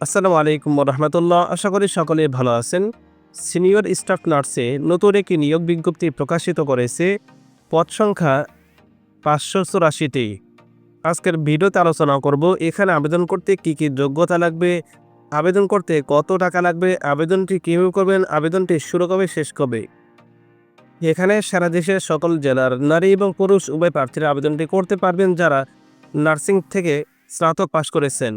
আসসালামু আলাইকুম রহমতুল্লাহ। আশা করি সকলে ভালো আছেন। সিনিয়র স্টাফ নার্সে নতুন একটি নিয়োগ বিজ্ঞপ্তি প্রকাশিত করেছে পদ সংখ্যা পাঁচশো চুরাশিটি। আজকের ভিডিওতে আলোচনা করব, এখানে আবেদন করতে কি কি যোগ্যতা লাগবে, আবেদন করতে কত টাকা লাগবে, আবেদনটি কীভাবে করবেন, আবেদনটি শুরু কবে, শেষ কবে? এখানে সারা দেশের সকল জেলার নারী এবং পুরুষ উভয় প্রার্থীরা আবেদনটি করতে পারবেন যারা নার্সিং থেকে স্নাতক পাশ করেছেন।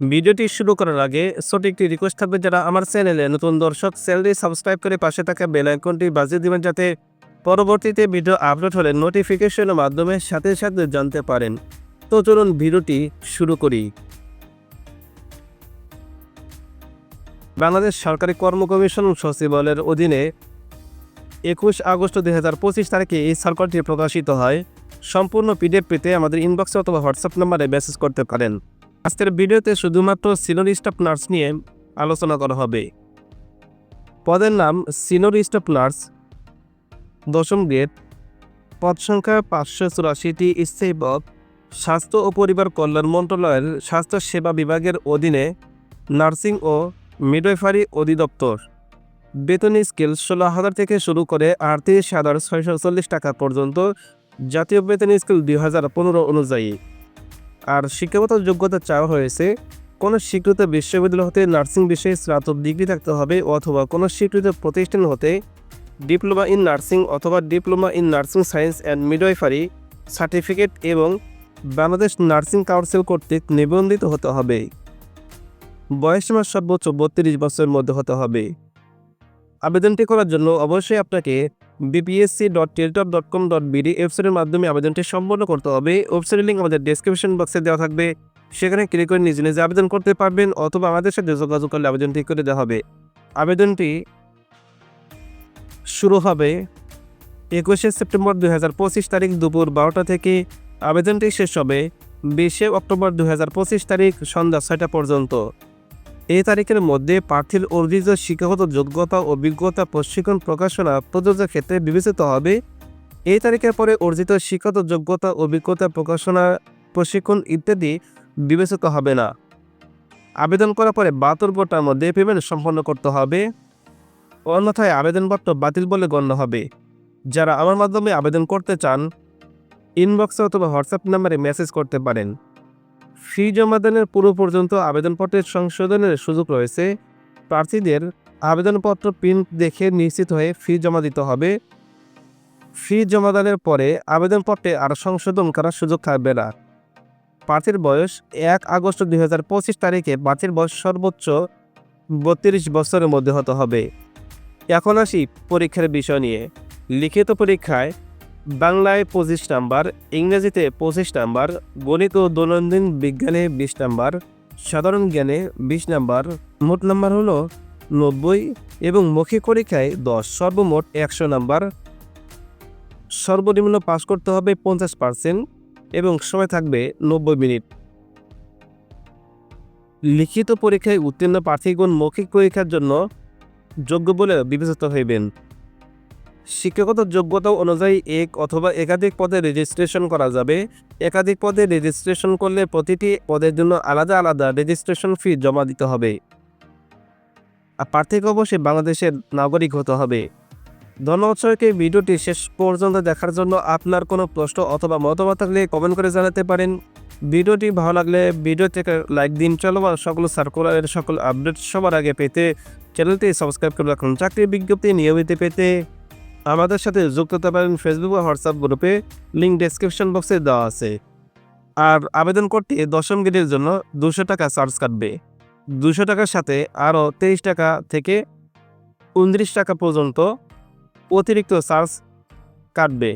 ভিডিওটি শুরু করার আগে ছোট একটি রিকোয়েস্ট থাকবে যারা আমার চ্যানেলে নতুন দর্শক চ্যানেলটি সাবস্ক্রাইব করে পাশে থাকা বেল আইকনটি বাজিয়ে দিবেন যাতে পরবর্তীতে ভিডিও আপলোড হলে নোটিফিকেশনের মাধ্যমে সাথে সাথে জানতে পারেন। তো চলুন ভিডিওটি শুরু করি। বাংলাদেশ সরকারি কর্ম কমিশন সচিবালয়ের অধীনে একুশ আগস্ট দুই হাজার পঁচিশ তারিখে এই সার্কুলারটি প্রকাশিত হয়। সম্পূর্ণ পিডিএফ পেতে আমাদের ইনবক্সে অথবা হোয়াটসঅ্যাপ নাম্বারে মেসেজ করতে পারেন। আজকের ভিডিওতে শুধুমাত্র সিনিয়র স্টাফ নার্স নিয়ে আলোচনা করা হবে। পদের নাম সিনিয়র স্টাফ নার্স, দশম গ্রেড, পদ সংখ্যা পাঁচশো চুরাশিটি স্থায়ী পদ স্বাস্থ্য ও পরিবার কল্যাণ মন্ত্রণালয়ের স্বাস্থ্য সেবা বিভাগের অধীনে নার্সিং ও মিডওয়াইফারি অধিদপ্তর। বেতন স্কেল ষোলো হাজার থেকে শুরু করে আটত্রিশ হাজার ছয়শো চল্লিশ টাকা পর্যন্ত। জাতীয় বেতন স্কেল দুই হাজার পনেরো অনুযায়ী। আর শিক্ষাগত যোগ্যতা চাওয়া হয়েছে, কোনো স্বীকৃত বিশ্ববিদ্যালয় হতে নার্সিং বিষয়ে স্নাতক ডিগ্রি থাকতে হবে অথবা কোনো স্বীকৃত প্রতিষ্ঠান হতে ডিপ্লোমা ইন নার্সিং অথবা diploma in nursing science and midwifery certificate এবং বাংলাদেশ নার্সিং কাউন্সিল কর্তৃক নিবন্ধিত হতে হবে। বয়সীমা সর্বোচ্চ বত্রিশ বছরের মধ্যে হতে হবে। আবেদনটি করার জন্য অবশ্যই আপনাকে BPSC dot teletalk dot com dot BD ওয়েবসাইটের মাধ্যমে আবেদনটি সম্পন্ন করতে হবে। ওয়েবসাইটের লিঙ্ক আমাদের ডেসক্রিপশন বক্সে দেওয়া থাকবে। সেখানে ক্লিক করে নিজে নিজে আবেদন করতে পারবেন অথবা আমাদের সাথে যোগাযোগ করলে আবেদনটি করে দেওয়া হবে। আবেদনটি শুরু হবে একুশে সেপ্টেম্বর দু হাজার পঁচিশ তারিখ দুপুর বারোটা থেকে। আবেদনটি শেষ হবে বিশে অক্টোবর দু হাজার পঁচিশ তারিখ সন্ধ্যা ছয়টা পর্যন্ত। এই তারিখের মধ্যে প্রার্থীর অর্জিত শিক্ষাগত যোগ্যতা অভিজ্ঞতা প্রশিক্ষণ প্রকাশনা প্রযোজ্য ক্ষেত্রে বিবেচিত হবে। এই তারিখের পরে অর্জিত শিক্ষাগত যোগ্যতা অভিজ্ঞতা প্রকাশনা, প্রশিক্ষণ ইত্যাদি বিবেচিত হবে না। আবেদন করার পরে বাহাত্তর মধ্যে পেমেন্ট সম্পন্ন করতে হবে। অন্যথায় আবেদনপত্র বাতিল বলে গণ্য হবে। যারা আমার মাধ্যমে আবেদন করতে চান ইনবক্সে অথবা হোয়াটসঅ্যাপ নাম্বারে মেসেজ করতে পারেন। ফি জমাদানের পূর্ব পর্যন্ত আবেদনপত্রের সংশোধনের সুযোগ রয়েছে। প্রার্থীদের আবেদনপত্র প্রিন্ট দেখে নিশ্চিত হয়ে ফি জমা দিতে হবে। ফি জমাদানের পরে আবেদনপত্রে আর সংশোধন করার সুযোগ থাকবে না। প্রার্থীর বয়স এক আগস্ট দুই হাজার পঁচিশ তারিখে প্রার্থীর বয়স সর্বোচ্চ বত্রিশ বছরের মধ্যে হতে হবে। এখন আসি পরীক্ষার বিষয় নিয়ে। লিখিত পরীক্ষায় বাংলায় পঁচিশ নাম্বার, ইংরেজিতে পঁচিশ নাম্বার, গণিত ও দৈনন্দিন বিজ্ঞানে বিশ নাম্বার, সাধারণ জ্ঞানে বিশ নাম্বার, মোট নাম্বার হলো নব্বই এবং মৌখিক পরীক্ষায় দশ, সর্বমোট একশো নাম্বার। সর্বনিম্ন পাস করতে হবে পঞ্চাশ পার্সেন্ট এবং সময় থাকবে নব্বই মিনিট। লিখিত পরীক্ষায় উত্তীর্ণ প্রার্থীগণ মৌখিক পরীক্ষার জন্য যোগ্য বলে বিবেচিত হইবেন। শিক্ষাগত যোগ্যতা অনুযায়ী এক অথবা একাধিক পদে রেজিস্ট্রেশন করা যাবে। একাধিক পদে রেজিস্ট্রেশন করলে প্রতিটি পদের জন্য আলাদা আলাদা রেজিস্ট্রেশন ফি জমা দিতে হবে। আর প্রার্থীকে অবশ্যই বাংলাদেশের নাগরিক হতে হবে। ধন্যবাদ সবাইকে, ভিডিওটি শেষ পর্যন্ত দেখার জন্য আপনার কোনো প্রশ্ন অথবা মতামত থাকলে কমেন্ট করে জানাতে পারেন। ভিডিওটি ভালো লাগলে ভিডিও থেকে লাইক দিন চলো বা সকল সার্কুলারের সকল আপডেট সবার আগে পেতে চ্যানেলটি সাবস্ক্রাইব করে রাখুন। চাকরির বিজ্ঞপ্তি নিয়মিত পেতে আমাদের সাথে যুক্ত হতে পারেন ফেসবুক বা হোয়াটসঅ্যাপ গ্রুপে লিঙ্ক ডেসক্রিপশন বক্সে দেওয়া আছে। আর আবেদন করতে দশম গ্রেডের জন্য দুশো টাকা চার্জ কাটবে। দুশো টাকার সাথে আরও তেইশ টাকা থেকে উনত্রিশ টাকা পর্যন্ত অতিরিক্ত চার্জ কাটবে।